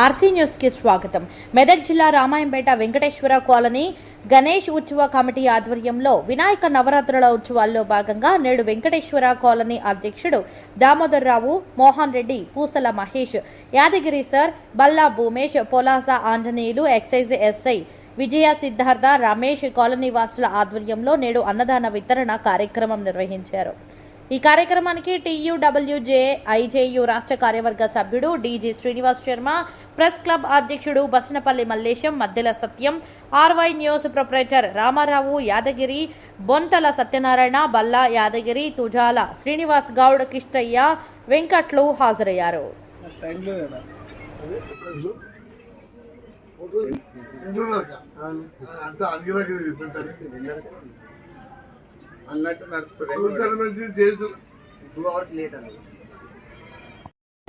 RC న్యూస్కి స్వాగతం. మెదక్ జిల్లా రామాయంపేట వెంకటేశ్వర కాలనీ గణేష్ ఉత్సవ కమిటీ ఆధ్వర్యంలో వినాయక నవరాత్రుల ఉత్సవాల్లో భాగంగా నేడు వెంకటేశ్వర కాలనీ అధ్యక్షుడు Damodar Rao Mohan Reddy Poosala Mahesh Yadagiri sir Balla Bhoomesh Polasa Anjaneyulu excise SI Vijaya Siddhartha Ramesh colony వాసుల ఆధ్వర్యంలో నేడు అన్నదాన వితరణ కార్యక్రమం నిర్వహించారు. ఈ కార్యక్రమానికి టీయూడబ్ల్యూజే ఐజేయు రాష్ట్ర కార్యవర్గ సభ్యుడు DG Srinivas Sharma press club అధ్యక్షుడు Basanapalli Mallesham Maddela Satyam RY news proprietor Ramarao Yadagiri Bonthala Satyanarayana Balla Yadagiri Thujala Srinivas Goud Kishtaiah Venkatlu హాజరయ్యారు. అన్నట్టు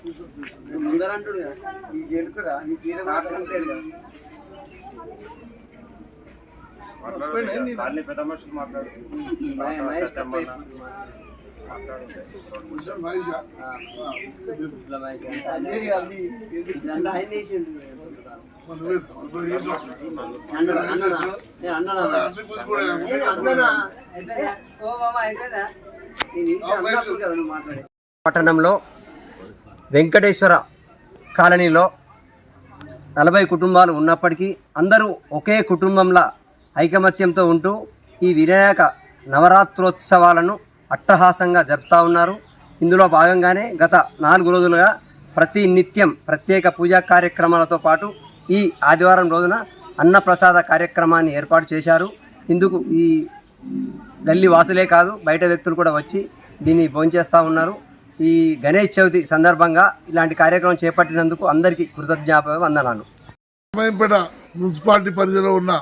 అన్నది ముందర అంటాడు కదా నీకు ఎలుకరా నీకు ఈడ మాట్లాడలేదు కదా మహేష్ మహేష్ తప్ప మహేష్ మహేష్ పట్టణంలో వెంకటేశ్వర కాలనీలో నలభై కుటుంబాలు ఉన్నప్పటికీ అందరూ ఒకే కుటుంబంలా ఐకమత్యంతో ఉంటూ ఈ వినాయక నవరాత్రోత్సవాలను అట్టహాసంగా జరుపుతూ ఉన్నారు. ఇందులో భాగంగానే గత నాలుగు రోజులుగా ప్రతి నిత్యం ప్రత్యేక పూజా కార్యక్రమాలతో పాటు ఈ ఆదివారం రోజున అన్నప్రసాద కార్యక్రమాన్ని ఏర్పాటు చేశారు. ఇందుకు ఈ గల్లీ వాసులే కాదు బయట వ్యక్తులు కూడా వచ్చి దీన్ని భోంచేస్తూ ఉన్నారు. ఈ గణేష్ చవితి సందర్భంగా ఇలాంటి కార్యక్రమం చేపట్టినందుకు అందరికీ కృతజ్ఞాప వందనాలు. రామాయంపేట మున్సిపాలిటీ పరిధిలో ఉన్న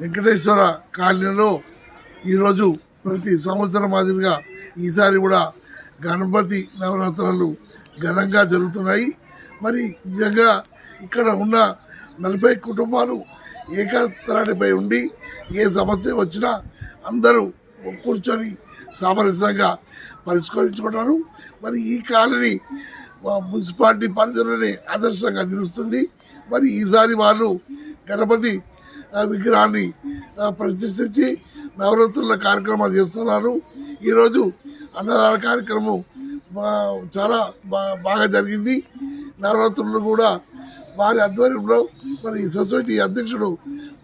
వెంకటేశ్వర కాలనీలో ఈరోజు ప్రతి సంవత్సరం మాదిరిగా ఈసారి కూడా గణపతి నవరాత్రులు ఘనంగా జరుగుతున్నాయి. మరి నిజంగా ఇక్కడ ఉన్న నలభై కుటుంబాలు ఏకత్రాడిపై ఉండి ఏ సమస్య వచ్చినా అందరూ కూర్చొని సామరస్యంగా పరిష్కరించుకుంటారు. మరి ఈ కాలనీ మున్సిపాలిటీ పరిధిలోనే ఆదర్శంగా నిలుస్తుంది. మరి ఈసారి వాళ్ళు గణపతి విగ్రహాన్ని ప్రతిష్ఠించి నవరాత్రుల కార్యక్రమాలు చేస్తున్నారు. ఈరోజు అన్నదాన కార్యక్రమం చాలా బాగా జరిగింది. నవరాత్రులు కూడా వారి ఆధ్వర్యంలో మరి ఈ సొసైటీ అధ్యక్షుడు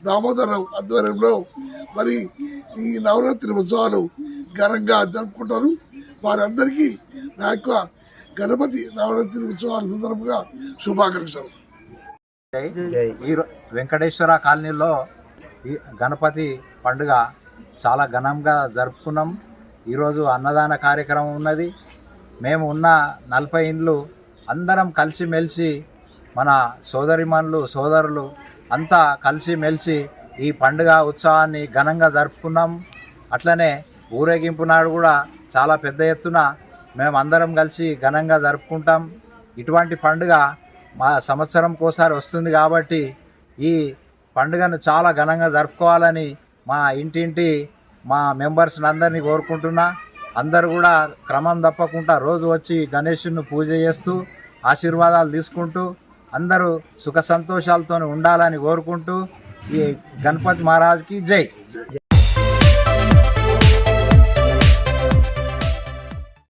దామోదరరావు ఆధ్వర్యంలో మరి ఈ నవరాత్రి ఉత్సవాలు ఘనంగా జరుపుకుంటారు. వారందరికీ నా యొక్క గణపతి నవరాత్రి ఉత్సవాల సందర్భంగా శుభాకాంక్షలు. ఈ వెంకటేశ్వర కాలనీలో ఈ గణపతి పండుగ చాలా ఘనంగా జరుపుకున్నాం. ఈరోజు అన్నదాన కార్యక్రమం ఉన్నది. మేము ఉన్న నలభై ఇండ్లు అందరం కలిసిమెలిసి మన సోదరిమణులు సోదరులు అంతా కలిసిమెలిసి ఈ పండుగ ఉత్సవాన్ని ఘనంగా జరుపుకున్నాం. అట్లనే ఊరేగింపు నాడు కూడా చాలా పెద్ద ఎత్తున మేమందరం కలిసి ఘనంగా జరుపుకుంటాం. ఇటువంటి పండుగ మా సంవత్సరంకోసారి వస్తుంది కాబట్టి ఈ పండుగను చాలా ఘనంగా జరుపుకోవాలని మా ఇంటింటి మా మెంబర్స్ని అందరినీ కోరుకుంటున్నా. అందరూ కూడా క్రమం తప్పకుండా రోజు వచ్చి గణేషుని పూజ చేస్తూ ఆశీర్వాదాలు తీసుకుంటూ అందరూ సుఖ సంతోషాలతో ఉండాలని కోరుకుంటూ ఈ గణపతి మహారాజ్కి జై.